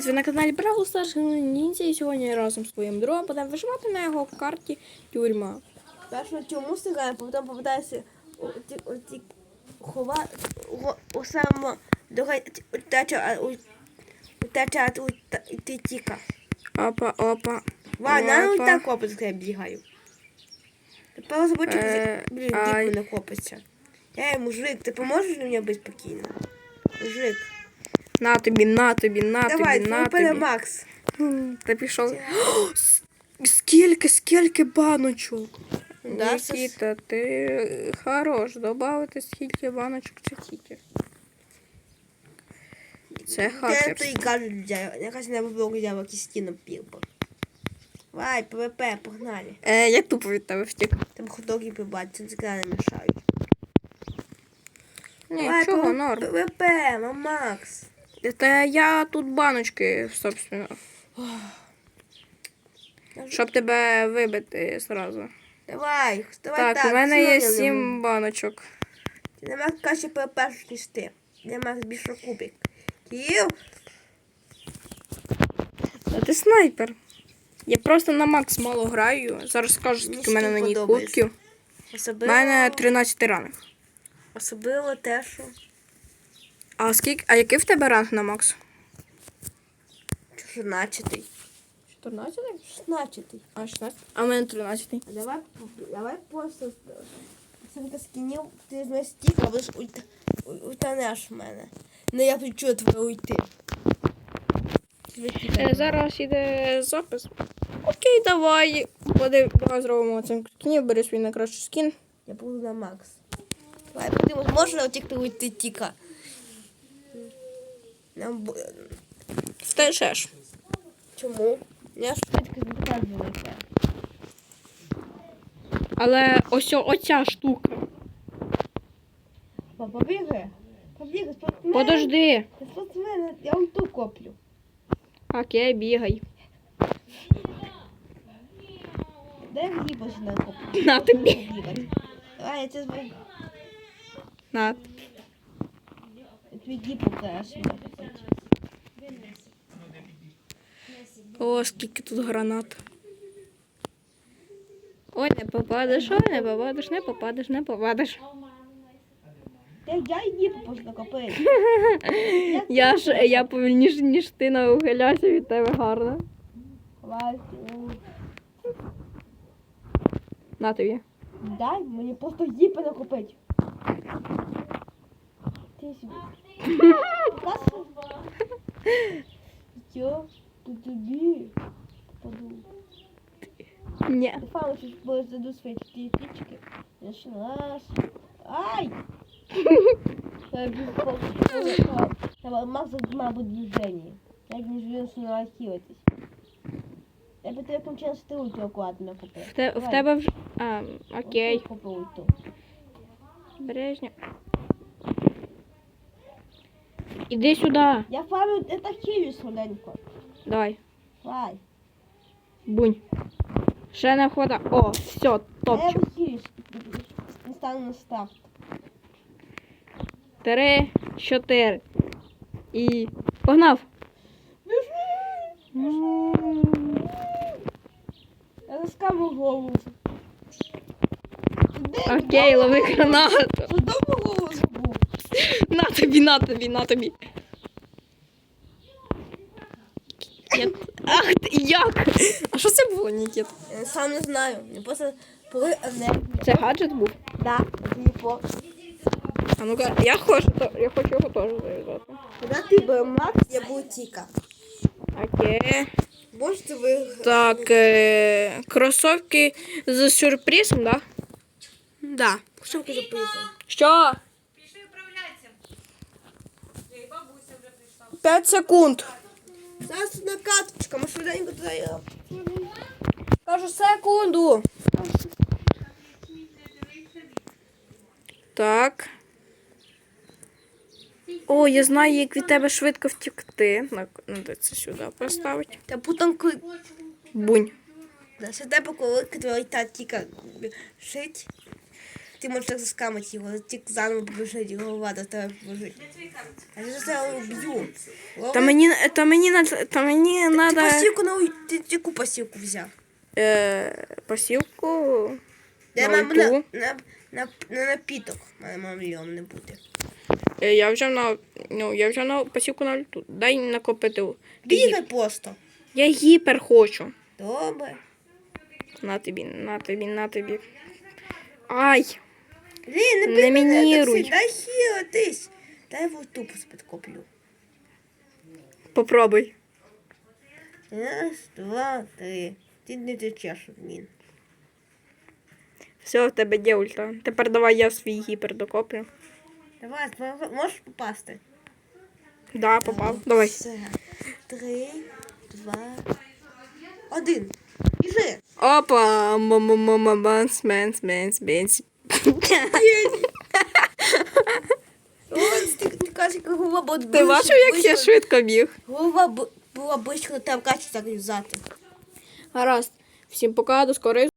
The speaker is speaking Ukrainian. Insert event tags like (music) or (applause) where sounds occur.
Привіт, ви на каналі Бравл Старший Ніндзя і сьогодні разом з своїм другом будемо виживати на його карті тюрма. Першу тюрму стигає, потім попадається хова у, самому тіка. Опа, опа. Ладно, ну так копець, я бігаю. Тепер забудь, Е, блін, діку не копиться. Ей, мужик, ти поможеш мені бути спокійно? Мужик, На тобі, на тобі, на давай, тобі, на тобі. Макс. Та пішов. О, Скільки, скільки баночок. Да, це Нікіта, ти хорош. Добавити скільки баночок чи тільки. Це хакер. той гаджет взяв, якась не вибрав, взяв якийсь стіну пірбо. Давай, ПВП, погнали. Е, я тупо від тебе втік. Там ходоги прибрати, це не мешають. Ні, Давай, чого, норм. ПВП, ма- Макс. Та я тут баночки, собственно. Щоб тебе вибити зразу. Давай, давай Так, так. у мене є сім баночок. Нема краще ПВП, ніж ти. Нема більше кубик. Київ, Та ти снайпер. Я просто на Макс мало граю. Зараз скажу, скільки в мене на ній кубків. У мене 13 ранг. особливо те, що А скільки. А який в тебе ранг на Макс? 14. 14? 16. А, 16. А в мене 13. Давай, давай просто скинів, ти стік, а будеш ульт, ультанеш в мене. Не я почую твоє уйти. Е, зараз іде запис. Окей, давай. Подив, давай зробимо оцінку скінів, бери свій найкращий скін. Я буду на Макс. Давай, подивимось, можна отікти уйти тіка? Нам Втечеш. Чому? Я ж швидко не. Але ось оця штука. Папа, побігай. Побігай, спортсмен. Подожди. Ти спортсмен, я ульту коплю. Окей, бігай. Дай мені починаю коплю. На тобі. Давай, я тебе звоню. На. Я твій. О, скільки тут гранат. Ой, не попадеш, ой, не попадеш, не попадеш, не попадеш. Та (laughs) я діпу ж я повільніше, ніж ти на ухиляся від тебе гарно. На тобі. Дай мені просто діпи накопити. Ти собі. Касу. Що? Тут тобі. (laughs) Попаду. Ні. Фану щось буде заду свої чотири тички. Началась. Ай! (laughs) Я без полка. Там Макс мабуть движение. Як не живе, не розхилитись. Я би тебе помчала з тилу цього акуратно купив. В, те, в тебе вже. А, окей. Ульту. Бережня. Іди сюди. Я это хилюсь швиденько. Давай. Давай. Бунь. Ще не хвата. О, все, Я топчик. Не стану на старт. Три, чотири. І. Погнав. Я заскаму голову. Окей, лови гранату. Судому голову забув. На тобі, на тобі, на тобі. Я... Ах, ти, як? А що це було, Нікіт? Я сам не знаю. Я просто коли енергію. Це гаджет був? Да, типу. А ну-ка, я хочу, то- я хочу його теж зав'язати. Коли ти був Макс, я був Тіка. Окей. Можете ви... Так, е, кросовки з сюрпризом, да? Да. Що ви записували? Що? 5 секунд. Зараз тут накаточка, ми швиденько туди. Кажу секунду. Так. О, я знаю, як від тебе швидко втікти. Надо це сюди поставити. Та потім. Бунь. Да, ще тебе коли твій та Тіка шить. Ти можеш так заскамити його, тільки заново побіжить, голова до тебе побіжить. А я це уб'ю. Та мені, та мені, над- та мені Ти надо посівку на уй- ти яку посівку взяв? е, посівку. Я На на, ульту. на, на, на напіток. Мене мамльом не буде. Е, Я вже на, ну, я вже на посівку на ульту. Дай накопити. Бігай просто. Я гіпер хочу. Добре. На тобі, на тобі, на тобі. Ай! Блін, не Не бий мене, мініруй. Таксі, дай хілитись. Дай ульту підкоплю. Попробуй. Раз, два, три. Ти не течеш від мін. Все, в тебе є ульта. Тепер давай я свій гіпер докоплю. Давай, можеш попасти? Да, попав. Давай. Все. Три, два, один. Біжи. Опа! Мама, банс, менс, менс, ти, бачив, як я швидко біг? Голова була близько тебе, качу так юзати. Гаразд. Всім пока, до скорої